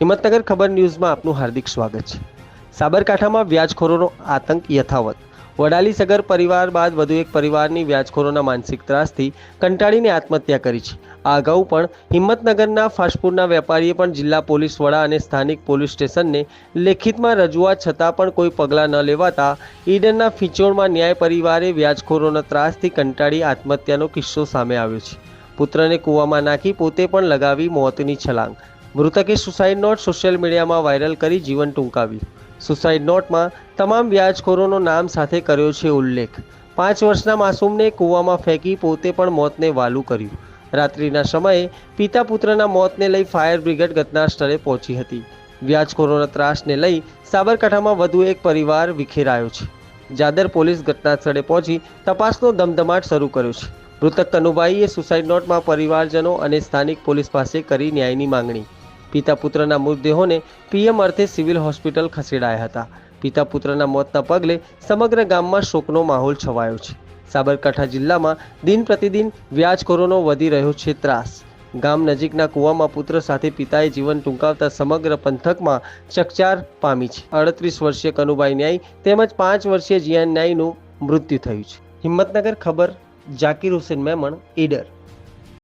હિંમતનગર ખબર ન્યૂઝમાં આપનું હાર્દિક સ્વાગત છે. સાબરકાંઠામાં વ્યાજખોરોનો આતંક યથાવત. વડાલી સગર પરિવાર બાદ વધુ એક પરિવારની વ્યાજખોરોના માનસિક ત્રાસથી કંટાળીને આત્મહત્યા કરી છે. આ અગાઉ પણ હિંમતનગરના ફાસ્ટફૂડના વેપારીએ પણ જિલ્લા પોલીસ વડા અને સ્થાનિક પોલીસ સ્ટેશનને લેખિતમાં રજૂઆત છતાં પણ કોઈ પગલાં ન લેવાતા ઈડનના ફિચોડમાં ન્યાય પરિવારે વ્યાજખોરોના ત્રાસથી કંટાળી આત્મહત્યાનો કિસ્સો સામે આવ્યો છે. પુત્રને કૂવામાં નાખી પોતે પણ લગાવી મોતની છલાંગ. મૃતકે સુસાઇડ નોટ સોશિયલ મીડિયામાં વાયરલ કરી જીવન ટૂંકાવ્યું. સુસાઇડ નોટમાં તમામ વ્યાજખોરોનો નામ સાથે કર્યો છે ઉલ્લેખ. પાંચ વર્ષના માસૂમને કૂવામાં ફેંકી પોતે પણ મોતને વાલું કર્યું. રાત્રિના સમયે પિતા પુત્રના મોતને લઈ ફાયર બ્રિગેડ ઘટના સ્થળે પહોંચી હતી. વ્યાજખોરોના ત્રાસને લઈ સાબરકાંઠામાં વધુ એક પરિવાર વિખેરાયો છે. જાદર પોલીસ ઘટના સ્થળે પહોંચી તપાસનો ધમધમાટ શરૂ કર્યો છે. મૃતક કનુભાઈએ સુસાઇડ નોટમાં પરિવારજનો અને સ્થાનિક પોલીસ પાસે કરી ન્યાયની માંગણી. પિતા પુત્રના મૃતદેહોને પીએમ અર્થે સિવિલ હોસ્પિટલ ખસેડાયા હતા. પિતા પુત્રના મોતના પગલે સમગ્ર ગામમાં શોકનો માહોલ છવાયો છે. સાબરકાંઠા જિલ્લામાં દિન પ્રતિદિન વ્યાજખોરોનો વધી રહ્યો છે ત્રાસ. ગામ નજીકના કૂવામાં પુત્ર સાથે પિતાએ જીવન ટૂંકાવતા સમગ્ર પંથકમાં ચકચાર પામી છે. અડત્રીસ વર્ષીય કનુભાઈ ન્યાય તેમજ પાંચ વર્ષીય જીયાન ન્યાયનું મૃત્યુ થયું છે. હિંમતનગર ખબર, જાકીર હુસેન મેમણ, ઈડર.